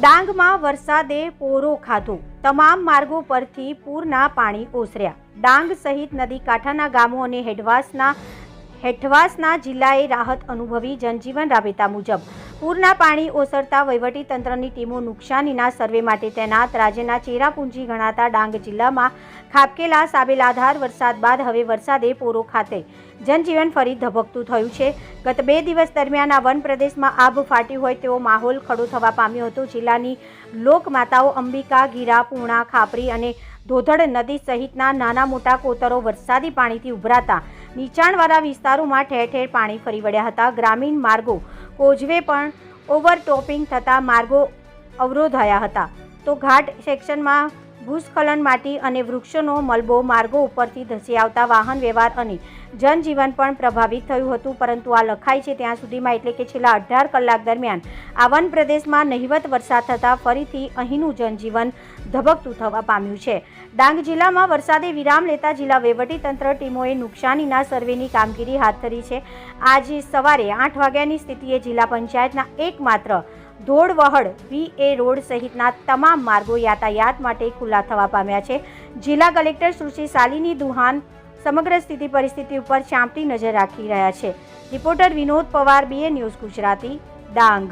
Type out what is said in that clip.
ડાંગમાં વરસાદે પોરો ખાધો. તમામ માર્ગો પરથી પૂરના પાણી ઓસર્યા. ડાંગ સહિત નદી કાંઠાના ગામો અને હેઠવાસના હેઠવાસના જિલ્લાએ રાહત અનુભવી જનજીવન રાબેતા મુજબ પૂરના પાણી ઓસરતા વહીવટી તંત્રની ટીમો નુકસાનીના સર્વે માટે તૈનાત. રાજ્યના ચેરાપુંજી ગણાતા ડાંગ જિલ્લામાં ખાબકેલા સાબેલાધાર વરસાદ બાદ હવે વરસાદે પોરો ખાતે. જનજીવન ફરી ધબકતું થયું છે. ગત બે દિવસ દરમિયાન આ વન પ્રદેશમાં આભ ફાટી હોય તેવો માહોલ ખડો થવા પામ્યો હતો. જિલ્લાની લોકમાતાઓ અંબિકા, ગીરા પૂર્ણા ખાપરી અને ધોધડ નદી સહિતના નાના મોટા કોતરો વરસાદી પાણીથી ઉભરાતા. નીચાણવાળા વિસ્તારોમાં ઠેર ઠેર પાણી ફરી વળ્યા હતા. ગ્રામીણ માર્ગો કોઝવે પણ ઓવરટોપિંગ થતા માર્ગો અવરોધાયા હતા. તો ઘાટ સેક્શનમાં ભૂસ્ખલન માટી અને વૃક્ષોનો મલબો માર્ગો ઉપરથી ધસી આવતા વાહન વ્યવહાર અને જનજીવન પણ પ્રભાવિત થયું હતું, પરંતુ આ લખાય છે ત્યાં સુધીમાં એટલે કે છેલ્લા અઢાર કલાક દરમિયાન આ પ્રદેશમાં નહિવત વરસાદ થતાં ફરીથી અહીંનું જનજીવન ધબકતું થવા પામ્યું છે. ડાંગ જિલ્લામાં વરસાદે વિરામ લેતા જિલ્લા વહીવટીતંત્ર ટીમોએ નુકસાનીના સર્વેની કામગીરી હાથ ધરી છે. આજે સવારે આઠ વાગ્યાની સ્થિતિએ જિલ્લા પંચાયતના એકમાત્ર ધોળવહડ વી એ રોડ સહિતના તમામ માર્ગો યાતાયાત માટે ખુલ્લા થવા પામ્યા છે. જિલ્લા કલેક્ટર સુશ્રી શાલિની દુહાન સમગ્ર સ્થિતિ પરિસ્થિતિ ઉપર ચાંપતી નજર રાખી રહ્યા છે. Reporter Vinod Pawar B A news Gujarati, Dang.